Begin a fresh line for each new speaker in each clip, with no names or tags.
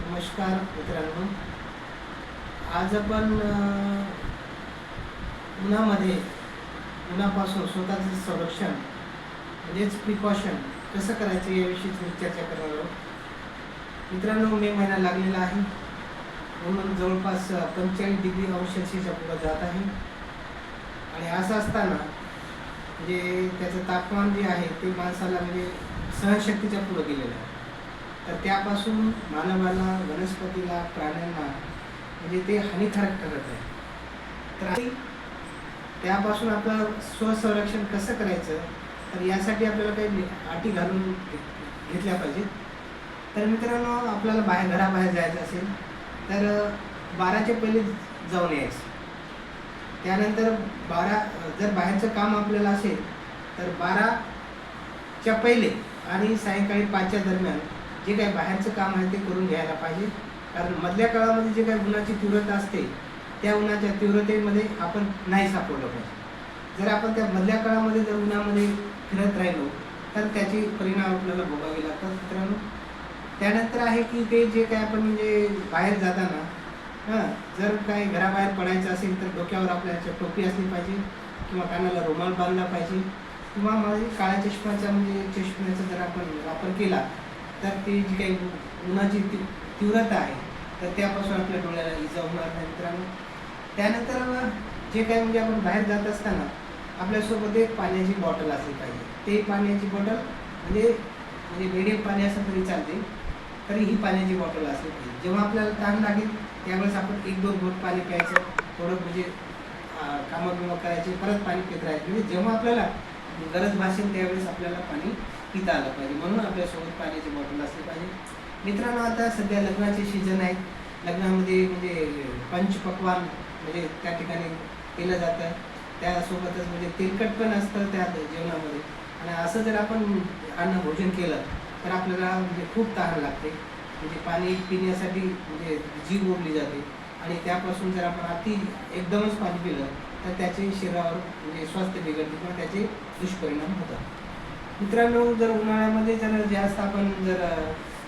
नमस्कार मित्रांनो. आज आपण उन्हामध्ये उन्हापासून स्वतःचं संरक्षण म्हणजेच प्रिकॉशन कसं करायचं याविषयी मी चर्चा करणार आहोत. मित्रांनो मे महिना लागलेला आहे. म्हणून जवळपास पंचेचाळीस डिग्री अंश पुढं जात आहे. आणि असं असताना म्हणजे त्याचं तापमान जे आहे ते माणसाला म्हणजे सहनशक्तीच्या पुढं गेलेलं आहे. तर त्यापासून मानवाला वनस्पतीला प्राण्यांना म्हणजे ते हानिकारक ठरत आहे. तर त्यापासून आपलं स्वसंरक्षण कसं करायचं? तर यासाठी आपल्याला काही अटी घालून घेतल्या पाहिजेत. तर मित्रांनो आपल्याला बाहेर घराबाहेर जायचं असेल तर बाराच्या पहिले जाऊन यायचं. त्यानंतर बारा जर बाहेरचं काम आपल्याला असेल तर बाराच्या पहिले आणि सायंकाळी पाचच्या दरम्यान जे काही बाहेरचं काम आहे ते करून घ्यायला पाहिजे. कारण मधल्या काळामध्ये जे काही उन्हाची तीव्रता असते त्या उन्हाच्या तीव्रतेमध्ये आपण नाही सापडलं पाहिजे. जर आपण त्या मधल्या काळामध्ये जर उन्हामध्ये फिरत राहिलो तर त्याचे परिणाम आपल्याला भोगावे लागतात मित्रांनो. त्यानंतर आहे की ते जे काय आपण म्हणजे बाहेर जाताना हां जर काही घराबाहेर पडायचं असेल तर डोक्यावर आपल्याच्या टोपी असली पाहिजे किंवा कानाला रुमाल बांधला पाहिजे किंवा माझे काळ्या चष्म्याचा म्हणजे चष्म्याचा जर आपण वापर केला तर ती जी काही उन्हाची ती तीव्रता आहे तर त्यापासून आपल्या डोळ्याला इजा होणार नाही मित्रांनो. त्यानंतर जे काही म्हणजे आपण बाहेर जात असताना आपल्यासोबत एक पाण्याची बॉटल असली पाहिजे. ते पाण्याची बॉटल म्हणजे म्हणजे मिडियम पाणी असं तरी चालते तरी ही पाण्याची बॉटल असली पाहिजे. जेव्हा आपल्याला ताण लागेल त्यावेळेस आपण एक दोन घोट पाणी प्यायचं थोडं म्हणजे कामं बिमं करायचे परत पाणी पित राहायचं. म्हणजे जेव्हा आपल्याला गरज भासेल त्यावेळेस आपल्याला पाणी पिता आलं पाहिजे. म्हणून आपल्यासोबत पाण्याची बॉटल असली पाहिजे. मित्रांनो आता सध्या लग्नाचे सीझन आहेत लग्नामध्ये म्हणजे पंचपक्वान म्हणजे त्या ठिकाणी केलं जातं. त्यासोबतच म्हणजे तेलकट पण असतं त्या जेवणामध्ये. आणि असं जर आपण अन्न भोजन केलं तर आपल्याला म्हणजे खूप तहान लागते. म्हणजे पाणी पिण्यासाठी म्हणजे जीव ओढली जाते. आणि त्यापासून जर आपण अति एकदमच पाणी पिलं तर त्याचे शरीरावर म्हणजे स्वास्थ्य बिघडते किंवा त्याचे दुष्परिणाम होतात. मित्रांनो जर उन्हाळ्यामध्ये जर जास्त आपण जर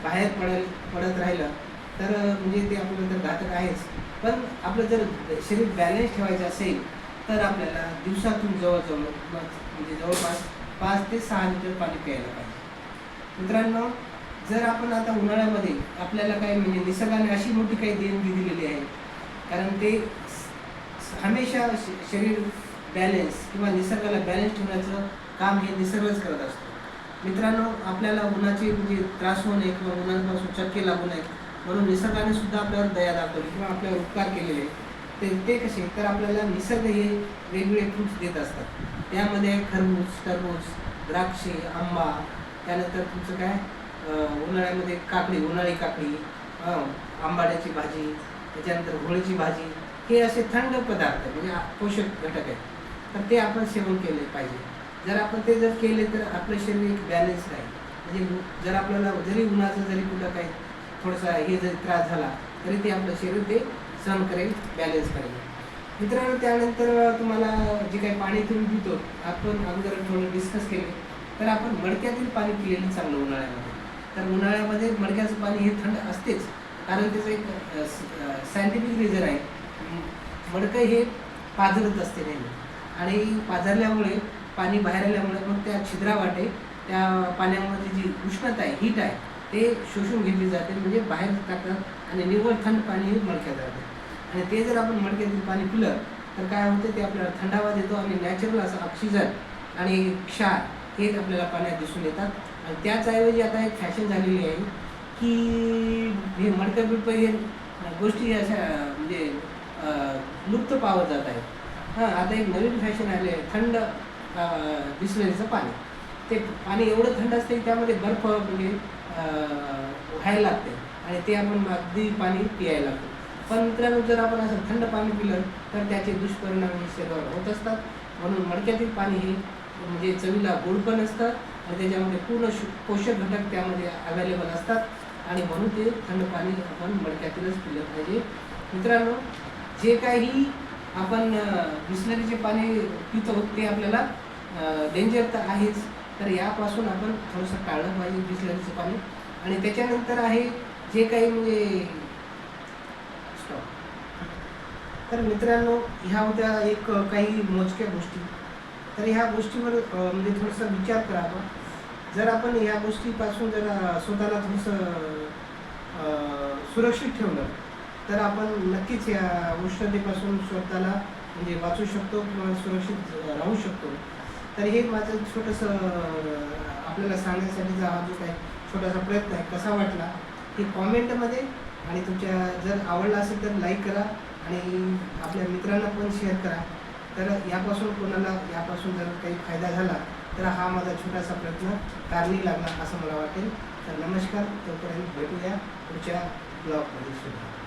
बाहेर पडेल पडत राहिलं तर म्हणजे ते आपल्याला तर घातक आहेच. पण आपलं जर शरीर बॅलन्स ठेवायचं असेल तर आपल्याला दिवसातून जवळजवळ म्हणजे जवळपास पाच ते सहा लिटर पाणी प्यायला पाहिजे. मित्रांनो जर आपण आता उन्हाळ्यामध्ये आपल्याला काय म्हणजे निसर्गाने अशी मोठी काही देणगी दिलेली आहे कारण ते स- हमेशा श- शरीर बॅलेन्स किंवा निसर्गाला बॅलन्स ठेवण्याचं काम हे निसर्गच करत असतो. मित्रांनो आपल्याला उन्हाची म्हणजे त्रास होऊ नये किंवा उन्हापासून चक्के लागू नये म्हणून निसर्गाने सुद्धा आपल्यावर दया दाखवली किंवा आपल्यावर उपकार केलेले. ते ते कसे? तर आपल्याला निसर्ग हे वेगवेगळे फ्रुट्स देत असतात. त्यामध्ये खरबूज टरबूज द्राक्षे आंबा त्यानंतर तुमचं काय? उन्हाळ्यामध्ये काकडी उन्हाळी काकडी आंबाड्याची भाजी त्याच्यानंतर होळीची भाजी. हे असे थंड पदार्थ म्हणजे पोषक घटक आहेत. तर ते आपण सेवन केले पाहिजे. जर आपण ते जर केले तर आपलं शरीर एक बॅलन्स राहील. म्हणजे जर आपल्याला जरी उन्हाचं जरी कुठं काही थोडासा हे जरी त्रास झाला तरी ते आपलं शरीर ते सहन करेल बॅलन्स करेल. मित्रांनो त्यानंतर तुम्हाला जे काही पाणी तुम्ही पितो आपण अगोदर थोडं डिस्कस केले. तर आपण मडक्यातील पाणी पिलेलं चांगलं उन्हाळ्यामध्ये. तर उन्हाळ्यामध्ये मडक्याचं पाणी हे थंड असतेच. कारण त्याचं एक सायंटिफिक रिझन आहे. मडकं हे पाझरत असते नेहमी. आणि पाझरल्यामुळे पाणी बाहेर आल्यामुळे मग त्या छिद्रावाटे त्या पाण्यामध्ये जी उष्णता आहे हीट आहे ते शोषून घेतली जाते. म्हणजे बाहेर टाकतात आणि निव्वळ थंड पाणी हे मडक्यात जाते आणि ते जर आपण मडक्यातील पाणी पिलं तर काय होतं ते आपल्याला थंडावा देतो आणि नॅचरल असं ऑक्सिजन आणि क्षार हे आपल्याला पाण्यात दिसून येतात. आणि त्याचऐवजी आता एक फॅशन झालेली आहे की हे मडकं बिडकं हे गोष्टी अशा म्हणजे लुप्त पावत जात आहेत. हां आता एक नवीन फॅशन आले आहे थंड बिस्लरीचं पाणी. ते पाणी एवढं थंड असते की त्यामध्ये बर्फ म्हणजे व्हायला लागते. आणि ते आपण अगदी पाणी पियायला लागतो. पण मित्रांनो जर आपण असं थंड पाणी पिलं तर त्याचे दुष्परिणाम हे शरीरावर होत असतात. म्हणून मडक्यातील पाणी हे म्हणजे चवीला गोड पण असतं आणि त्याच्यामध्ये पूर्ण पोषक घटक त्यामध्ये अवेलेबल असतात. आणि म्हणून ते थंड पाणी आपण मडक्यातीलच पिलं पाहिजे. मित्रांनो जे काही आपण बिस्लरीचे पाणी पितो ते आपल्याला डेंजर तर आहेच. तर यापासून आपण थोडंसं टाळलं पाहिजे बिस्लरीचं पाणी. आणि त्याच्यानंतर आहे जे काही म्हणजे तर मित्रांनो ह्या होत्या एक काही मोजक्या गोष्टी. तर ह्या गोष्टीवर म्हणजे थोडंसं विचार करावा जर आपण या गोष्टीपासून जर स्वतःला थोडंसं सुरक्षित ठेवलं तर आपण नक्कीच या उष्णतेपासून स्वतःला म्हणजे वाचू शकतो किंवा सुरक्षित राहू शकतो. तर हे माझं छोटंसं आपल्याला सांगण्यासाठीचा हा जो काही छोटासा प्रयत्न आहे. कसा वाटला? हे कॉमेंटमध्ये आणि तुमच्या जर आवडला असेल तर लाईक करा आणि आपल्या मित्रांना पण शेअर करा. तर यापासून कोणाला यापासून जर काही फायदा झाला तर हा माझा छोटासा प्रयत्न कारणी लागला असं मला वाटेल. तर नमस्कार तोपर्यंत भेटूया पुढच्या ब्लॉगमध्ये. सुद्धा